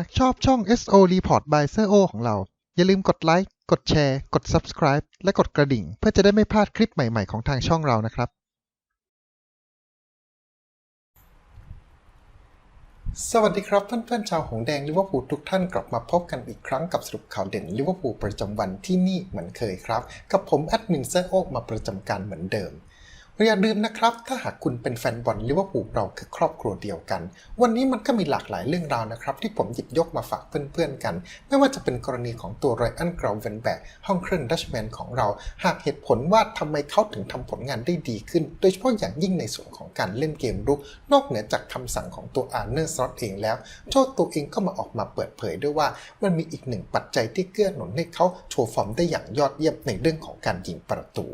ากชอบช่อง SO Report by Sir O ของเรา อย่าลืมกดไลค์ กดแชร์ กด Subscribe และกดกระดิ่ง เพื่อจะได้ไม่พลาดคลิปใหม่ๆของทางช่องเรานะครับ สวัสดีครับเพื่อนๆชาวหงแดงลิเวอร์พูลทุกท่านกลับมาพบกันอีกครั้งกับสรุปข่าวเด่นลิเวอร์พูลประจำวันที่นี่เหมือนเคยครับ กับผมแอดมินเซอร์โอกมาประจำการเหมือนเดิม อย่าลืมนะครับ ถ้าหากคุณเป็นแฟนบอลลิเวอร์พูลเราคือครอบครัวเดียวกัน วันนี้มันก็มีหลากหลายเรื่องราวนะครับ ที่ผมหยิบยกมาฝากเพื่อนๆกัน ไม่ว่าจะเป็นกรณีของตัวไรอันกราวเวนแบกห้องเครื่องดัชแมนของเรา หากเหตุผลว่าทำไมเขาถึงทำผลงานได้ดีขึ้น โดยเฉพาะอย่างยิ่งในส่วนของการเล่นเกมรุก นอกเหนือจากคำสั่งของตัวอาร์เนอร์สลอตเองแล้วโจ้ตัวเองก็มาออกมาเปิดเผยด้วยว่ามันมีอีกหนึ่งปัจจัยที่เกื้อหนุนให้เขาโชว์ฟอร์มได้อย่างยอดเยี่ยมในเรื่องของการยิงประตู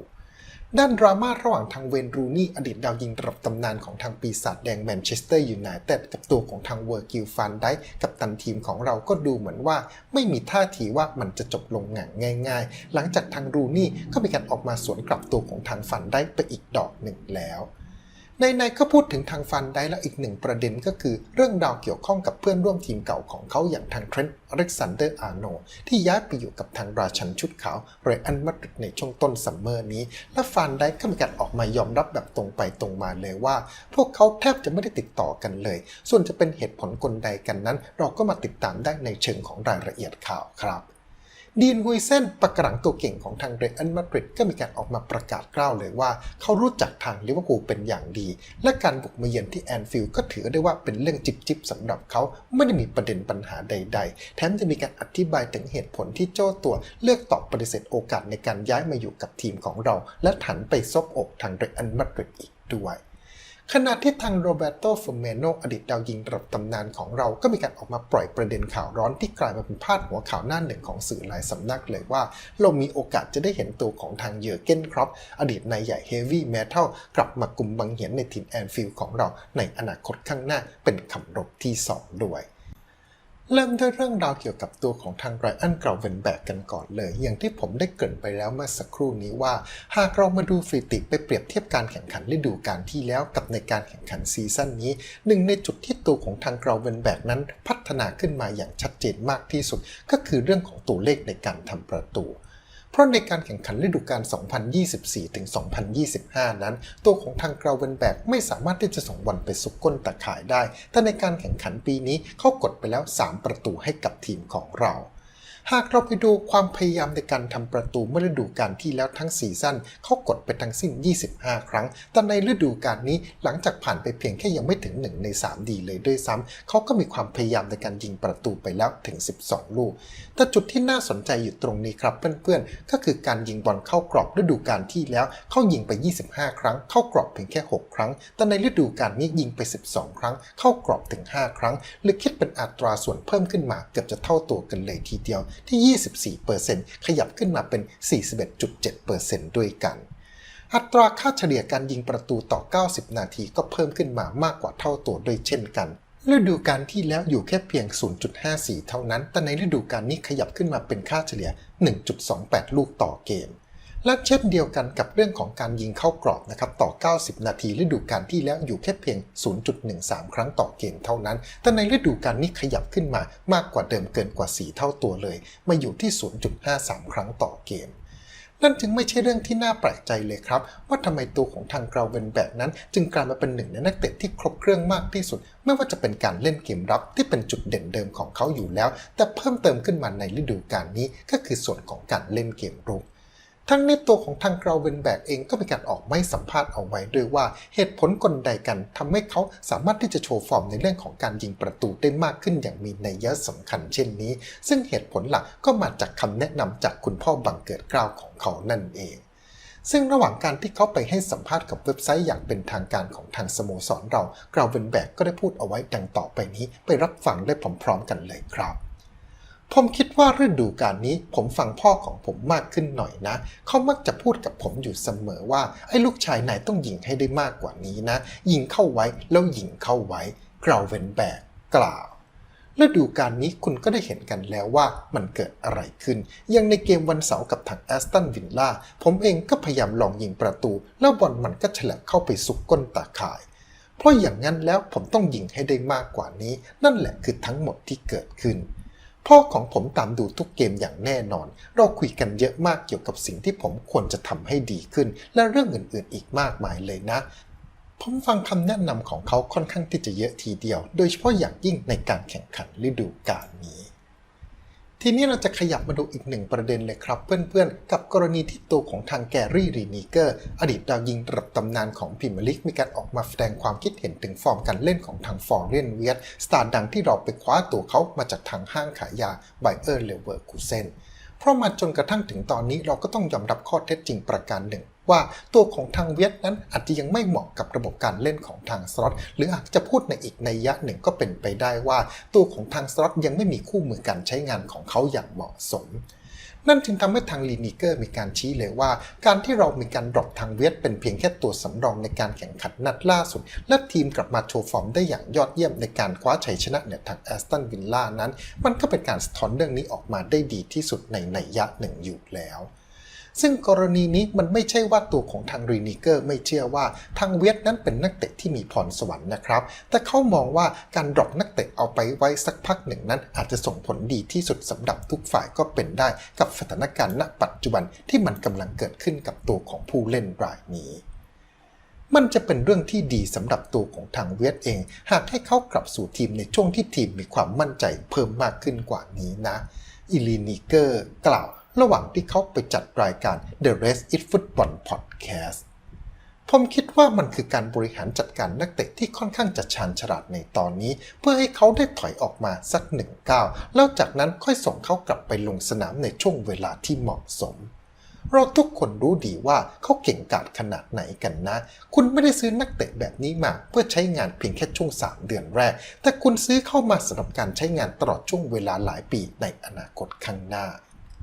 ด้านดราม่าระหว่างทางเวนรูนี่อดีตดาวยิงระดับตำนานของทางปีศาจแดงแมนเชสเตอร์ยูไนเต็ดกับตัวของทางเวอร์กิลฟานได้กับตันทีมของเราก็ดูเหมือนว่า ไม่มีท่าทีว่ามันจะจบลงงายง่าย ๆ หลังจากทางรูนี่ก็มีการออกมาสวนกลับตัวของทางฟันได้ไปอีกดอกหนึ่งแล้ว ในในก็พูดถึงทางฟันได้แล้วอีกหนึ่งประเด็นก็คือเรื่องราวเกี่ยวข้องกับเพื่อนร่วมทีมเก่าของเขาอย่างทางเทรนต์อเล็กซานเดอร์อาร์โนที่ย้ายไปอยู่กับทางราชันชุดขาวเรอันมาดริดในช่วงต้นซัมเมอร์นี้ และฟันได้ก็มีการออกมายอมรับแบบตรงไปตรงมาเลยว่า พวกเขาแทบจะไม่ได้ติดต่อกันเลย ส่วนจะเป็นเหตุผลกลใดกันนั้น เราก็มาติดตามได้ในเชิงของรายละเอียดข่าวครับ ดีนฮุยเซนปะกรังตัวเก่งของทางเรอัลมาดริดก็มีการออกมาประกาศกล้าวเลยว่า เขารู้จักทางลิเวอร์พูลเป็นอย่างดี และการบุกมาเยือนที่แอนฟิลด์ก็ถือได้ว่าเป็นเรื่องจิบจิบสำหรับเขาไม่ได้มีประเด็นปัญหาใด ๆ แถมจะมีการอธิบายถึงเหตุผลที่เจ้าตัวเลือกตอบปฏิเสธโอกาสในการย้ายมาอยู่กับทีมของเรา และหันไปซบอกทางเรอัลมาดริดอีกด้วย ขณะที่ทางโรเบโตฟเมโนอดีตดาวยิงระดับตำนานของเราก็มีการออกมาปล่อยประเด็นข่าวร้อนที่กลายมาเป็นพาดหัวข่าวหน้าหนึ่งของสื่อหลายสำนักเลยว่า เรามีโอกาสจะได้เห็นตัวของทางเยอร์เกนครอปอดีตนายใหญ่เฮฟวี่เมทัลกลับมากลุ่มบังเหียนในทินแอนฟิลด์ของเราในอนาคตข้างหน้าเป็นคำรบที่ 2 ด้วย เริ่มด้วยเรื่องราวเกี่ยวกับตัวของทางไรอันกราวเวนแบกกันก่อนเลย อย่างที่ผมได้เกริ่นไปแล้วเมื่อสักครู่นี้ว่า หากเรามาดูฟรีติไปเปรียบเทียบการแข่งขันฤดูกาลที่แล้วกับในการแข่งขันซีซั่นนี้ หนึ่งในจุดที่ตัวของทางกราวเวนแบกนั้นพัฒนาขึ้นมาอย่างชัดเจนมากที่สุด ก็คือเรื่องของตัวเลขในการทำประตู เพราะในการแข่งขันฤดูกาล 2024ถึง2025 นั้น ตัวของทางกราวเวนแบกไม่สามารถที่จะส่งบอลไปสุกก้นตะข่ายได้ แต่ในการแข่งขันปีนี้เขากดไปแล้ว 3 ประตูให้กับทีมของเรา หากเราไปดูความพยายามในการทำประตูเมื่อฤดูกาลที่แล้วทั้งซีซั่นเขากดไปทั้งสิ้น 25 ครั้ง แต่ในฤดูกาลนี้หลังจากผ่านไปเพียงแค่ยังไม่ถึง 1 ใน 3 ดีเลยด้วยซ้ำเขาก็มีความพยายามในการยิงประตูไปแล้วถึง 12 ลูก แต่จุดที่น่าสนใจอยู่ตรงนี้ครับเพื่อนๆ ก็คือการยิงบอลเข้ากรอบฤดูกาลที่แล้วเขายิงไป 25 ครั้ง เข้ากรอบเพียงแค่ 6 ครั้ง แต่ในฤดูกาลนี้ยิงไป 12 ครั้ง เข้ากรอบถึง 5 ครั้งหรือคิดเป็นอัตราส่วนเพิ่มขึ้นมาเกือบจะเท่าตัวกันเลยทีเดียวที่ 24%ขยับขึ้นมาเป็น 41.7%ด้วยกัน อัตราค่าเฉลี่ยการยิงประตูต่อ 90 นาทีก็เพิ่มขึ้นมามากกว่าเท่าตัวด้วยเช่นกันฤดูกาลที่แล้วอยู่แค่เพียง 0.54 เท่านั้น แต่ในฤดูกาลนี้ขยับขึ้นมาเป็นค่าเฉลี่ย 1.28 ลูกต่อเกม และเช่นเดียวกันกับเรื่องของการยิงเข้ากรอบนะครับต่อ 90 นาทีฤดูกาลที่แล้วอยู่แค่เพียง 0.13 ครั้งต่อเกมเท่านั้น แต่ในฤดูกาลนี้ขยับขึ้นมามากกว่าเดิมเกินกว่า 4 เท่าตัวเลย มาอยู่ที่ 0.53 ครั้งต่อเกมนั่นจึงไม่ใช่เรื่องที่น่าแปลกใจเลยครับ ว่าทำไมตัวของทางกราเวนแบกนั้น จึงกลายมาเป็นหนึ่งในนักเตะที่ครบเครื่องมากที่สุด ไม่ว่าจะเป็นการเล่นเกมรับที่เป็นจุดเด่นเดิมของเขาอยู่แล้ว แต่เพิ่มเติมขึ้นมาในฤดูกาลนี้ก็คือส่วนของการเล่นเกมรุก ทั้งนี้ตัวของทางกราเวนแบกเองก็มีการออกไม่สัมภาษณ์เอาไว้ด้วยว่าเหตุผลกลใดกันทำให้เขาสามารถที่จะโชว์ฟอร์มในเรื่องของการยิงประตูได้มากขึ้นอย่างมีนัยยะสำคัญเช่นนี้ ซึ่งเหตุผลหลักก็มาจากคำแนะนำจากคุณพ่อบังเกิดเกล้าวของเขานั่นเองซึ่งระหว่างการที่เขาไปให้สัมภาษณ์กับเว็บไซต์อย่างเป็นทางการของทางสโมสรเรากราวเวนแบกก็ได้พูดเอาไว้ดังต่อไปนี้ ไปรับฟังได้พร้อมๆกันเลยครับ ผมคิดว่าฤดูกาลนี้ผมฟังพ่อของผมมากขึ้นหน่อยนะ เขามักจะพูดกับผมอยู่เสมอว่า ไอ้ลูกชายนายต้องยิงให้ได้มากกว่านี้นะ ยิงเข้าไว้ แล้วยิงเข้าไว้กราวเวนแบกกล่าวฤดูกาลนี้คุณก็ได้เห็นกันแล้วว่ามันเกิดอะไรขึ้นอย่างในเกมวันเสาร์กับทางแอสตันวินล่าผมเองก็พยายามลองยิงประตู แล้วบอลมันก็ฉลับเข้าไปสุกก้นตาข่าย เพราะอย่างนั้นแล้วผมต้องยิงให้ได้มากกว่านี้ นั่นแหละคือทั้งหมดที่เกิดขึ้น พ่อของผมตามดูทุกเกมอย่างแน่นอน เราคุยกันเยอะมากเกี่ยวกับสิ่งที่ผมควรจะทำให้ดีขึ้น และเรื่องอื่นๆ อีกมากมายเลยนะ ผมฟังคำแนะนำของเขาค่อนข้างที่จะเยอะทีเดียว โดยเฉพาะอย่างยิ่งในการแข่งขันฤดูกาลนี้ ทีนี้เราจะขยับมาดูอีกหนึ่งประเด็นเลยครับเพื่อนๆ กับกรณีที่ตัวของทางแกรี่รีนีเกอร์ อดีตดาวยิงระดับตำนานของพรีเมียร์ลีกมีการออกมาแสดงความคิดเห็นถึงฟอร์มการเล่นของทางฟอร์เรนเวียตสตาร์ดังที่เราไปคว้าตัวเขามาจากทางห้างขายยาไบเออร์เลเวอร์คูเซนเพราะมาจนกระทั่งถึงตอนนี้เราก็ต้องยอมรับข้อเท็จจริงประการหนึ่ง ว่าตัวของทางเวียดนั้นอาจจะยังไม่เหมาะกับระบบการเล่นของทางสล็อตหรืออาจจะพูดในอีกในยะหนึ่งก็เป็นไปได้ว่า ตัวของทางสล็อตยังไม่มีคู่มือการใช้งานของเขาอย่างเหมาะสมนั่นจึงทำให้ทางลีนิเกอร์มีการชี้เลยว่า การที่เรามีการดรอปทางเวียดเป็นเพียงแค่ตัวสำรองในการแข่งขันนัดล่าสุด และทีมกลับมาโชว์ฟอร์มได้อย่างยอดเยี่ยมในการคว้าชัยชนะเหนือทางแอสตันวิลล่านั้น มันก็เป็นการสะท้อนเรื่องนี้ออกมาได้ดีที่สุดในในัยยะหนึ่งอยู่แล้ว ซึ่งกรณีนี้มันไม่ใช่ว่าตัวของทางรีนิเกอร์ไม่เชื่อว่าทางเวียดนั้นเป็นนักเตะที่มีพรสวรรค์นะครับ แต่เขามองว่าการดรอปนักเตะเอาไปไว้สักพักหนึ่งนั้น อาจจะส่งผลดีที่สุดสำหรับทุกฝ่ายก็เป็นได้กับสถานการณ์ณปัจจุบันที่มันกำลังเกิดขึ้นกับตัวของผู้เล่นรายนี้มันจะเป็นเรื่องที่ดีสำหรับตัวของทางเวียดเอง หากให้เขากลับสู่ทีมในช่วงที่ทีมมีความมั่นใจเพิ่มมากขึ้นกว่านี้นะ อิลีนิเกอร์กล่าว ระหว่างที่เขาไปจัดรายการ The Rest is Football Podcast ผมคิดว่ามันคือการบริหารจัดการนักเตะที่ค่อนข้างจะชาญฉลาดในตอนนี้ เพื่อให้เขาได้ถอยออกมาสักหนึ่งก้าวแล้วจากนั้นค่อยส่งเขากลับไปลงสนามในช่วงเวลาที่เหมาะสม เราทุกคนรู้ดีว่าเขาเก่งกาจขนาดไหนกันนะ คุณไม่ได้ซื้อนักเตะแบบนี้มา เพื่อใช้งานเพียงแค่ช่วง 3 เดือนแรก แต่คุณซื้อเข้ามาสำหรับการใช้งานตลอดช่วงเวลาหลายปีในอนาคตข้างหน้า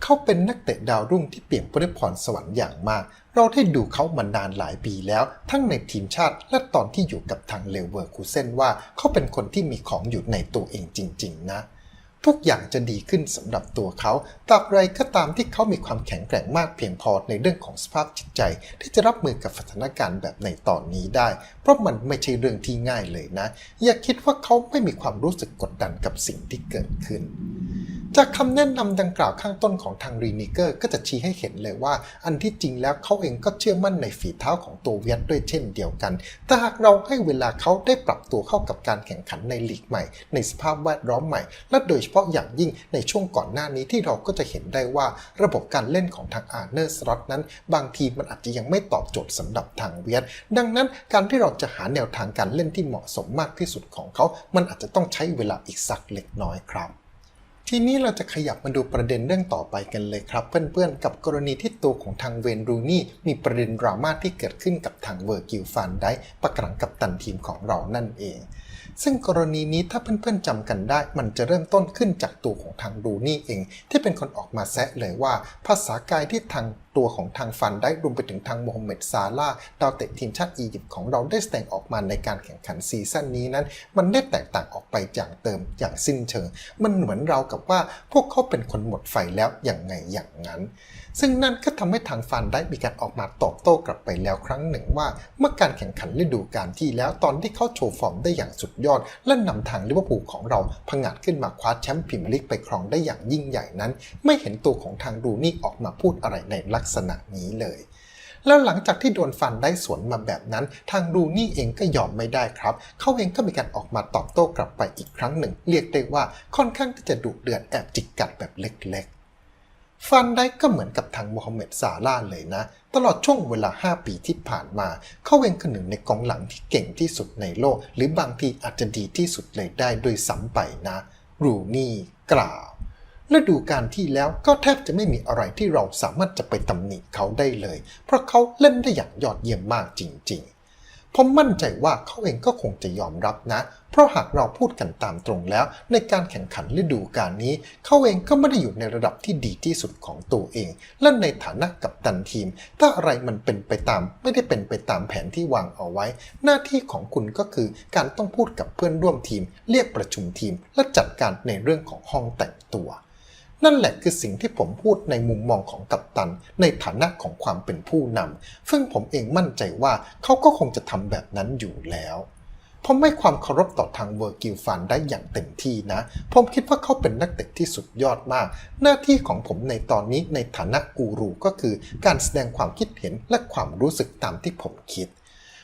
เขาเป็นนักเตะดาวรุ่งที่เปลี่ยนไปด้วยพรสวรรค์อย่างมาก เราได้ดูเขามานานหลายปีแล้ว ทั้งในทีมชาติและตอนที่อยู่กับทางเลเวอร์คูเซนว่าเขาเป็นคนที่มีของอยู่ในตัวเองจริง ๆ นะ ทุกอย่างจะดีขึ้นสำหรับตัวเขาตราบใดก็ตามที่เขามีความแข็งแกร่งมากเพียงพอในเรื่องของสภาพจิตใจ ที่จะรับมือกับสถานการณ์แบบในตอนนี้ได้ เพราะมันไม่ใช่เรื่องที่ง่ายเลยนะ อย่าคิดว่าเขาไม่มีความรู้สึกกดดันกับสิ่งที่เกิดขึ้น จากคำแนะนำดังกล่าวข้างต้นของทางรีนิเกอร์ก็จะชี้ให้เห็นเลยว่า อันที่จริงแล้วเขาเองก็เชื่อมั่นในฝีเท้าของตัวเวียดด้วยเช่นเดียวกัน แต่หากเราให้เวลาเขาได้ปรับตัวเข้ากับการแข่งขันในลีกใหม่ ในสภาพแวดล้อมใหม่ และโดยเฉพาะอย่างยิ่งในช่วงก่อนหน้านี้ที่เราก็จะเห็นได้ว่า ระบบการเล่นของทางอาร์เนอร์สล็อตนั้น บางทีมันอาจจะยังไม่ตอบโจทย์สำหรับทางเวียดดังนั้นการที่เราจะหาแนวทางการเล่นที่เหมาะสมมากที่สุดของเขา มันอาจจะต้องใช้เวลาอีกสักเล็กน้อยครับ ทีนี้เราจะขยับมาดูประเด็นเรื่องต่อไปกันเลยครับ เพื่อนๆ กับกรณีที่ตัวของทางเวนรูนี่มีประเด็นดราม่าที่เกิดขึ้นกับทางเวอร์กิลฟันได้ประกรังกับตันทีมของเรานั่นเองซึ่งกรณีนี้ถ้าเพื่อนๆจำกันได้ มันจะเริ่มต้นขึ้นจากตัวของทางรูนี่เอง ที่เป็นคนออกมาแซะเลยว่า ภาษากายที่ทาง ตัวของทางฟันได้รวมไปถึงทางโมฮัมเหม็ดซาลาดาวเตะทีมชาติอียิปต์ของเราได้แสดงออกมาในการแข่งขันซีซั่นนี้นั้น มันได้แตกต่างออกไปอย่างเติมอย่างสิ้นเชิง มันเหมือนเรากับว่าพวกเขาเป็นคนหมดไฟแล้วอย่างไงอย่างนั้น ซึ่งนั่นก็ทำให้ทางฟันได้มีการออกมาตอบโต้กลับไปแล้วครั้งหนึ่งว่า เมื่อการแข่งขันฤดูกาลที่แล้วตอนที่เขาโชว์ฟอร์มได้อย่างสุดยอด และนำทางลิเวอร์พูลของเราพังอาจขึ้นมาคว้าแชมป์พรีเมียร์ลีกไปครองได้อย่างยิ่งใหญ่นั้น ไม่เห็นตัวของทางรูนี่ออกมาพูดอะไรในลักษณะนี้เลยแล้วหลังจากที่โดนฟันได้สวนมาแบบนั้น ทางรูนี่เองก็ยอมไม่ได้ครับ เขาเองก็มีการออกมาตอบโต้กลับไปอีกครั้งหนึ่ง เรียกได้ว่าค่อนข้างที่จะดุเดือดแอบจิกกัดแบบเล็ก ฟันได้ก็เหมือนกับทางโมฮัมเหม็ดซาลาห์เลยนะ ตลอดช่วงเวลา 5 ปีที่ผ่านมา เขาเองคือหนึ่งในกองหลังที่เก่งที่สุดในโลก หรือบางทีอาจจะดีที่สุดเลยได้โดวยซ้ำไปนะรูนี่กล่าวฤดูกาลที่แล้วก็แทบจะไม่มีอะไรที่เราสามารถจะไปตำหนิเขาได้เลย เพราะเขาเล่นได้อย่างยอดเยี่ยมมากจริงๆ ผมมั่นใจว่าเขาเองก็คงจะยอมรับนะ เพราะหากเราพูดกันตามตรงแล้ว ในการแข่งขันฤดูกาลนี้ เขาเองก็ไม่ได้อยู่ในระดับที่ดีที่สุดของตัวเอง และในฐานะกัปตันทีม ถ้าอะไรมันเป็นไปตาม ไม่ได้เป็นไปตามแผนที่วางเอาไว้ หน้าที่ของคุณก็คือการต้องพูดกับเพื่อนร่วมทีม เรียกประชุมทีม และจัดการในเรื่องของห้องแต่งตัว นั่นแหละคือสิ่งที่ผมพูดในมุมมองของกัปตัน ในฐานะของความเป็นผู้นำซึ่งผมเองมั่นใจว่าเขาก็คงจะทำแบบนั้นอยู่แล้วผมให้ความเคารพต่อทางเวอร์กิลฟันได้อย่างเต็มที่นะ ผมคิดว่าเขาเป็นนักเตะที่สุดยอดมาก หน้าที่ของผมในตอนนี้ในฐานะกูรูก็คือ การแสดงความคิดเห็นและความรู้สึกตามที่ผมคิด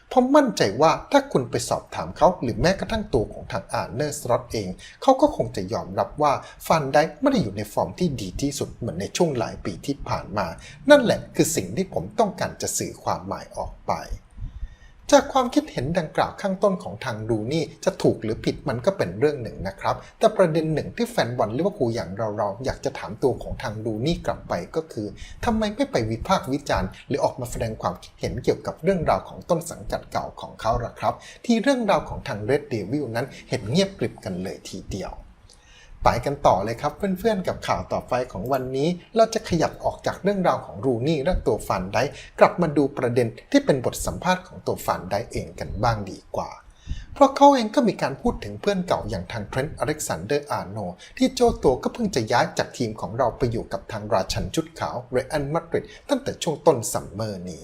เพราะมั่นใจว่าถ้าคุณไปสอบถามเขา หรือแม้กระทั่งตัวของทางอาร์เนอร์สล็อตเอง เขาก็คงจะยอมรับว่าฟันได้ไม่ได้อยู่ในฟอร์มที่ดีที่สุดเหมือนในช่วงหลายปีที่ผ่านมา นั่นแหละคือสิ่งที่ผมต้องการจะสื่อความหมายออกไป จากความคิดเห็นดังกล่าวข้างต้นของทางดูนี่จะถูกหรือผิดมันก็เป็นเรื่องหนึ่งนะครับ แต่ประเด็นหนึ่งที่แฟนบอลลิเวอร์พูลอย่างเราๆอยากจะถามตัวของทางดูนี่กลับไปก็คือทำไมไม่ไปวิพากษ์วิจารณ์ หรือออกมาแสดงความคิดเห็นเกี่ยวกับเรื่องราวของต้นสังกัดเก่าของเขาล่ะครับ ที่เรื่องราวของทาง Red Devil นั้นเห็นเงียบกริบกันเลยทีเดียว ไปกันต่อเลยครับเพื่อนๆกับข่าวต่อไปของวันนี้ เราจะขยับออกจากเรื่องราวของรูนี่และตัวฟันได้กลับมาดูประเด็นที่เป็นบทสัมภาษณ์ของตัวฟันได้เองกันบ้างดีกว่า เพราะเขาเองก็มีการพูดถึงเพื่อนเก่าอย่างทางเทรนต์อเล็กซานเดอร์อาร์โนที่โจตัวก็เพิ่งจะย้ายจากทีมของเราไปอยู่กับทางราชันชุดขาวเรอันมาดริดตั้งแต่ช่วงต้นซัมเมอร์นี้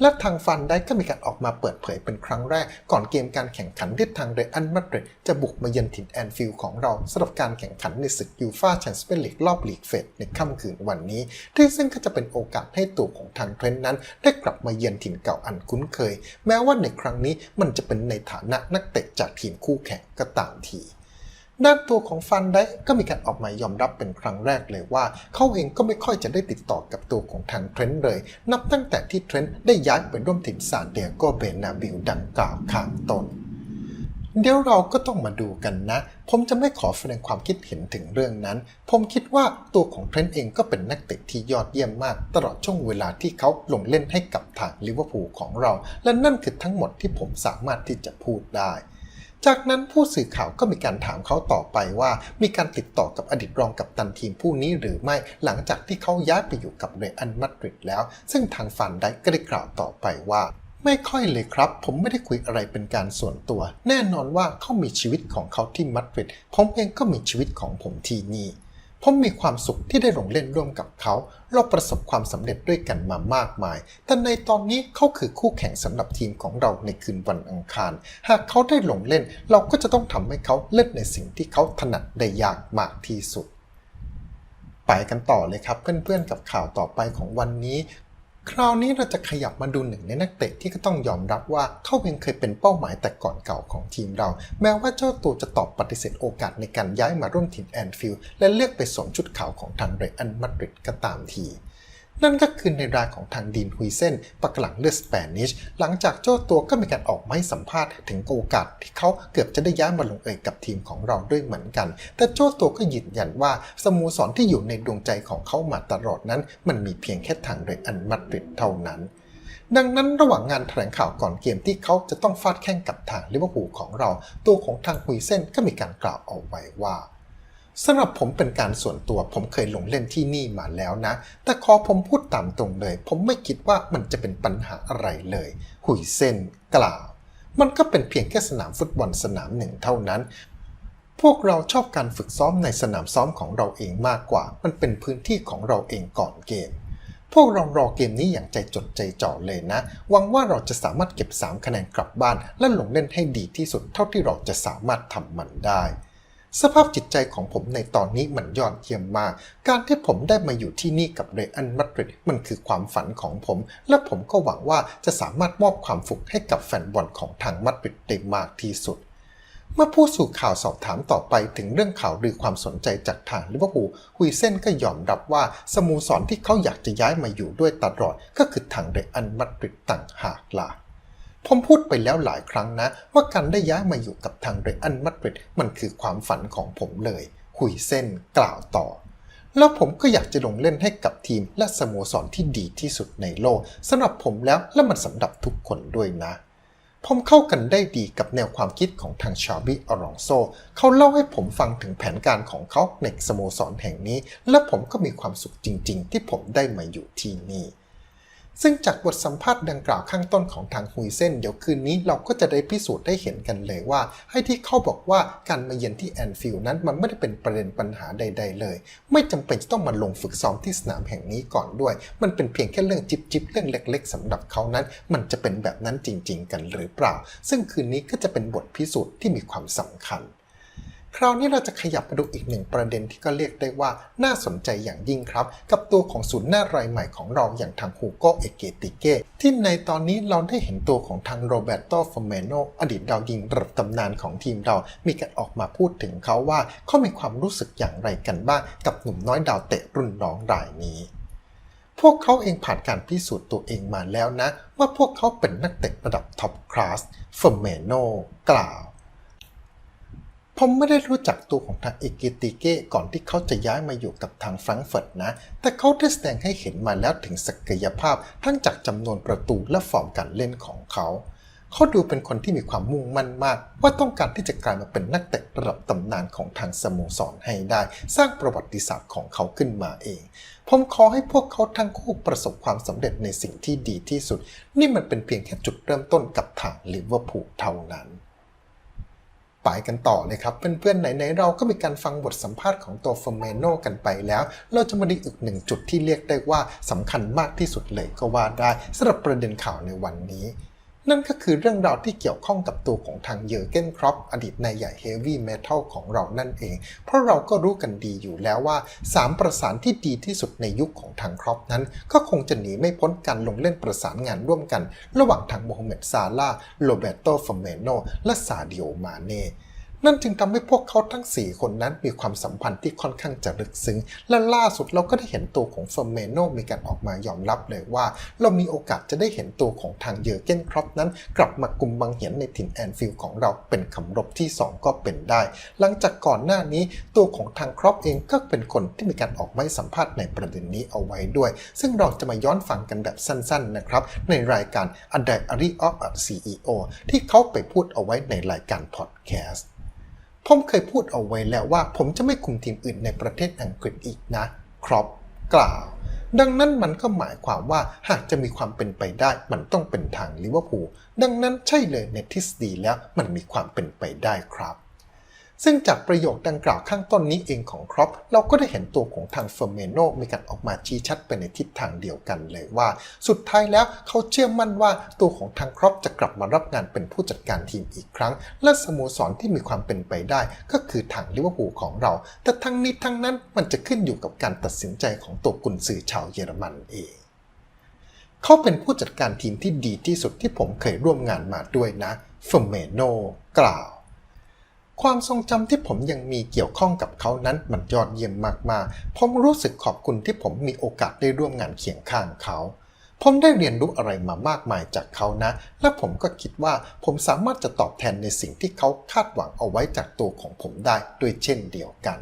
และทางฟันได้ก็มีการออกมาเปิดเผยเป็นครั้งแรก ก่อนเกมการแข่งขันที่ทางเรอันมาดริดจะบุกมาเยือนถิ่นแอนฟิลด์ของเราสำหรับการแข่งขันในศึกยูฟาแชมเปี้ยนลีกรอบลีกเฟดในค่ำคืนวันนี้ ที่ซึ่งก็จะเป็นโอกาสให้ตัวของทางเทรนนั้น ได้กลับมาเยือนถิ่นเก่าอันคุ้นเคย แม้ว่าในครั้งนี้มันจะเป็นในฐานะนักเตะจากทีมคู่แข่งก็ตามที ด้านตัวของฟันได้ก็มีการออกมายอมรับเป็นครั้งแรกเลยว่า เขาเองก็ไม่ค่อยจะได้ติดต่อกับตัวของทางเทรนต์เลย นับตั้งแต่ที่เทรนต์ได้ย้ายไปร่วมทีมซานเดียโกเบนาบิลดังกล่าวข้างต้นเดี๋ยวเราก็ต้องมาดูกันนะ ผมจะไม่ขอแสดงความคิดเห็นถึงเรื่องนั้น ผมคิดว่าตัวของเทรนต์เองก็เป็นนักเตะที่ยอดเยี่ยมมาก ตลอดช่วงเวลาที่เขาลงเล่นให้กับทางลิเวอร์พูลของเรา และนั่นคือทั้งหมดที่ผมสามารถที่จะพูดได้ จากนั้นผู้สื่อข่าวก็มีการถามเขาต่อไปว่า มีการติดต่อกับอดีตรองกัปตันทีมผู้นี้หรือไม่หลังจากที่เขาย้ายไปอยู่กับเรอันมาดริดแล้ว ซึ่งทางฟันได้ก็ได้กล่าวต่อไปว่า ไม่ค่อยเลยครับ ผมไม่ได้คุยอะไรเป็นการส่วนตัว แน่นอนว่าเขามีชีวิตของเขาที่มาดริดผมเองก็มีชีวิตของผมที่นี่ ผมมีความสุขที่ได้ลงเล่นร่วมกับเขา เราประสบความสำเร็จด้วยกันมามากมาย แต่ในตอนนี้เขาคือคู่แข่งสำหรับทีมของเราในคืนวันอังคาร หากเขาได้ลงเล่น เราก็จะต้องทำให้เขาเล่นในสิ่งที่เขาถนัดได้ยากมากที่สุดไปกันต่อเลยครับเพื่อนๆกับข่าวต่อไปของวันนี้ คราวนี้เราจะขยับมาดูหนึ่งในนักเตะที่ก็ต้องยอมรับว่าเขาเองเคยเป็นเป้าหมายแต่ก่อนเก่าของทีมเรา แม้ว่าเจ้าตัวจะตอบปฏิเสธโอกาสในการย้ายมาร่วมทีมแอนฟิลด์และเลือกไปสวมชุดขาวของทางเรอันมาดริดก็ตามที นั่นก็คือในรายของทางดีนฮุยเซนปักหลังเลือดสเปนิชหลังจากเจ้าตัวก็มีการออกมาให้สัมภาษณ์ถึงโอกาสที่เขาเกือบจะได้ย้ายมาลงเอยกับทีมของเราด้วยเหมือนกัน แต่เจ้าตัวก็ยืนยันว่าสโมสรที่อยู่ในดวงใจของเขามาตลอดนั้น มันมีเพียงแค่ทางเรอันมาดริดเท่านั้นดังนั้นระหว่างงานแถลงข่าวก่อนเกมที่เขาจะต้องฟาดแข่งกับทางลิเวอร์พูลของเรา ตัวของทางฮุยเซนก็มีการกล่าวเอาไว้ว่า สำหรับผมเป็นการส่วนตัวผมเคยลงเล่นที่นี่มาแล้วนะ แต่ขอผมพูดตามตรงเลย ผมไม่คิดว่ามันจะเป็นปัญหาอะไรเลย หุยเซนกล่าว มันก็เป็นเพียงแค่สนามฟุตบอลสนามหนึ่งเท่านั้น พวกเราชอบการฝึกซ้อมในสนามซ้อมของเราเองมากกว่า มันเป็นพื้นที่ของเราเองก่อนเกม พวกเรารอเกมนี้อย่างใจจดใจจ่อเลยนะ หวังว่าเราจะสามารถเก็บ 3 คะแนนกลับบ้าน และลงเล่นให้ดีที่สุดเท่าที่เราจะสามารถทำมันได้ สภาพจิตใจของผมในตอนนี้มันยอดเยี่ยมมาก การที่ผมได้มาอยู่ที่นี่กับเรอันมาดริดมันคือความฝันของผม และผมก็หวังว่าจะสามารถมอบความสุขให้กับแฟนบอลของทางมาดริดได้มากที่สุด เมื่อผู้สื่ข่าวสอบถามต่อไปถึงเรื่องข่าวลือความสนใจจากทางลิเวอร์พูลฮุยเซนก็ยอมรับว่าสโมสรที่เขาอยากจะย้ายมาอยู่ด้วยตลอดก็คือทางเรอันมาดริดต่างหากล่ะ ผมพูดไปแล้วหลายครั้งนะ ว่าการได้ย้ายมาอยู่กับทางเรอันมาดริดมันคือความฝันของผมเลยฮุยเซนกล่าวต่อ แล้วผมก็อยากจะลงเล่นให้กับทีมและสโมสรที่ดีที่สุดในโลกสำหรับผมแล้วและมันสำหรับทุกคนด้วยนะผมเข้ากันได้ดีกับแนวความคิดของทางชาบิอรองโซ เขาเล่าให้ผมฟังถึงแผนการของเขาในสโมสรแห่งนี้ และผมก็มีความสุขจริง ๆ ที่ผมได้มาอยู่ที่นี่ ซึ่งจากบทสัมภาษณ์ดังกล่าวข้างต้นของทางฮุยเซนเดี๋ยวคืนนี้เราก็จะได้พิสูจน์ได้เห็นกันเลยว่า ให้ที่เขาบอกว่าการมาเยือนที่แอนฟิลด์นั้นมันไม่ได้เป็นประเด็นปัญหาใด ๆ เลย ไม่จำเป็นจะต้องมาลงฝึกซ้อมที่สนามแห่งนี้ก่อนด้วย มันเป็นเพียงแค่เรื่องจิบๆเรื่องเล็ก ๆสำหรับเขานั้น มันจะเป็นแบบนั้นจริง ๆ กันหรือเปล่า ซึ่งคืนนี้ก็จะเป็นบทพิสูจน์ที่มีความสำคัญ คราวนี้เราจะขยับมาดูอีกหนึ่งประเด็นที่ก็เรียกได้ว่าน่าสนใจอย่างยิ่งครับ กับตัวของศูนย์หน้ารายใหม่ของเราอย่างทางฮูโกเอเกติเกที่ในตอนนี้เราได้เห็นตัวของทางโรเบโตฟอร์เมโนอดีตดาวยิงระดับตำนานของทีมเรา มีการออกมาพูดถึงเขาว่าเขามีความรู้สึกอย่างไรกันบ้างกับหนุ่มน้อยดาวเตะรุ่นน้องรายนี้พวกเขาเองผ่านการพิสูจน์ตัวเองมาแล้วนะ ว่าพวกเขาเป็นนักเตะระดับท็อปคลาสเฟอร์เมโนกล่าว ผมไม่ได้รู้จักตัวของทางเอเกติเก้ก่อนที่เขาจะย้ายมาอยู่กับทางแฟรงก์เฟิร์ตนะ แต่เขาได้แสดงให้เห็นมาแล้วถึงศักยภาพทั้งจากจำนวนประตูและฟอร์มการเล่นของเขา เขาดูเป็นคนที่มีความมุ่งมั่นมาก ว่าต้องการที่จะกลายมาเป็นนักเตะระดับตำนานของทางสโมสรให้ได้ สร้างประวัติศาสตร์ของเขาขึ้นมาเอง ผมขอให้พวกเขาทั้งคู่ประสบความสำเร็จในสิ่งที่ดีที่สุด นี่มันเป็นเพียงแค่จุดเริ่มต้นกับทางลิเวอร์พูลเท่านั้น ไปกันต่อเลยครับ เพื่อนๆ ไหนๆ เราก็มีการฟังบทสัมภาษณ์ของตัวฟอร์เมโนกันไปแล้ว เราจะมาดูอีกหนึ่งจุดที่เรียกได้ว่าสำคัญมากที่สุดเลยก็ว่าได้สำหรับประเด็นข่าวในวันนี้ นั่นก็คือเรื่องราวที่เกี่ยวข้องกับตัวของทางเยอร์เกนครอปอดีตนายใหญ่เฮฟวี่เมทัลของเรานั่นเอง เพราะเราก็รู้กันดีอยู่แล้วว่า 3 ประสานที่ดีที่สุดในยุคของทางครอปนั้น ก็คงจะหนีไม่พ้นการลงเล่นประสานงานร่วมกัน ระหว่างทางโมฮัมเหม็ดซาลาห์โรเบโตฟอร์เมโนและซาดิโอมาเน่ นั่นจึงทำให้พวกเขาทั้ง 4 คนนั้นมีความสัมพันธ์ที่ค่อนข้างจะลึกซึ้ง และล่าสุดเราก็ได้เห็นตัวของเฟอร์เมโนมีการออกมายอมรับเลยว่า เรามีโอกาสจะได้เห็นตัวของทางเยอร์เกนครอปนั้น กลับมากุมบังเหียนในถิ่นแอนฟิลด์ของเราเป็นคำรบที่ 2 ก็เป็นได้ หลังจากก่อนหน้านี้ตัวของทางครอปเองก็เป็นคนที่มีการออกมาสัมภาษณ์ในประเด็นนี้เอาไว้ด้วย ซึ่งเราจะมาย้อนฟังกันแบบสั้นๆนะครับในรายการ A Diary of a CEO ที่เขาไปพูดเอาไว้ในรายการพอดแคสต์ ผมเคยพูดเอาไว้แล้วว่าผมจะไม่คุมทีมอื่นในประเทศอังกฤษอีกนะ ครอปกล่าว ดังนั้นมันก็หมายความว่าหากจะมีความเป็นไปได้มันต้องเป็นทางลิเวอร์พูลดังนั้นใช่เลยในทฤษฎีแล้วมันมีความเป็นไปได้ครับ ซึ่งจากประโยคดังกล่าวข้างต้นนี้เองของครอปเราก็ได้เห็นตัวของทางเฟอร์เมโนมีการออกมาชี้ชัดไปในทิศทางเดียวกันเลยว่า สุดท้ายแล้วเขาเชื่อมั่นว่าตัวของทางครอปจะกลับมารับงานเป็นผู้จัดการทีมอีกครั้ง และสโมสรที่มีความเป็นไปได้ ก็คือทางลิเวอร์พูลของเรา แต่ทั้งนี้ทั้งนั้นมันจะขึ้นอยู่กับการตัดสินใจของตัวกุนซือชาวเยอรมันเองเขาเป็นผู้จัดการทีมที่ดีที่สุดที่ผมเคยร่วมงานมาด้วยนะเฟอร์เมโนกล่าว ความทรงจำที่ผมยังมีเกี่ยวข้องกับเขานั้นมันยอดเยี่ยมมากๆ ผมรู้สึกขอบคุณที่ผมมีโอกาสได้ร่วมงานเคียงข้างเขา ผมได้เรียนรู้อะไรมามากมายจากเขานะ และผมก็คิดว่าผมสามารถจะตอบแทนในสิ่งที่เขาคาดหวังเอาไว้จากตัวของผมได้ด้วยเช่นเดียวกัน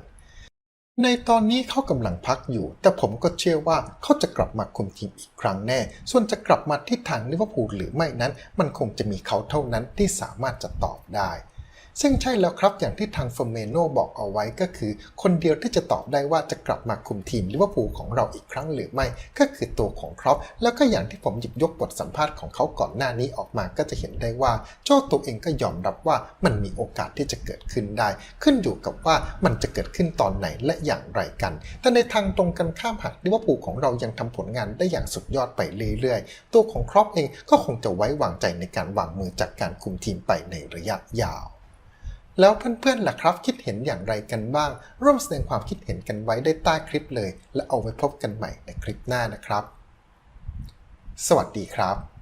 ในตอนนี้เขากำลังพักอยู่ แต่ผมก็เชื่อว่าเขาจะกลับมาคุมทีมอีกครั้งแน่ ส่วนจะกลับมาที่ทางลิเวอร์พูลหรือไม่นั้น มันคงจะมีเขาเท่านั้นที่สามารถจะตอบได้ ซึ่งใช่แล้วครับอย่างที่ทางเฟอร์เมโนบอกเอาไว้ก็คือ คนเดียวที่จะตอบได้ว่าจะกลับมาคุมทีมลิเวอร์พูลของเราอีกครั้งหรือไม่ ก็คือตัวของครอปแล้วก็อย่างที่ผมหยิบยกบทสัมภาษณ์ของเขาก่อนหน้านี้ออกมาก็จะเห็นได้ว่าเจ้าตัวเองก็ยอมรับว่ามันมีโอกาสที่จะเกิดขึ้นได้ ขึ้นอยู่กับว่ามันจะเกิดขึ้นตอนไหนและอย่างไรกัน แต่ในทางตรงกันข้ามหากลิเวอร์พูลของเรายังทำผลงานได้อย่างสุดยอดไปเรื่อยๆ ตัวของครอปเองก็คงจะไว้วางใจในการวางมือจากการคุมทีมไปในระยะยาว แล้วเพื่อนๆล่ะครับ คิดเห็นอย่างไรกันบ้าง ร่วมแสดงความคิดเห็นกันไว้ได้ใต้คลิปเลย และเอาไว้พบกันใหม่ในคลิปหน้านะครับ สวัสดีครับ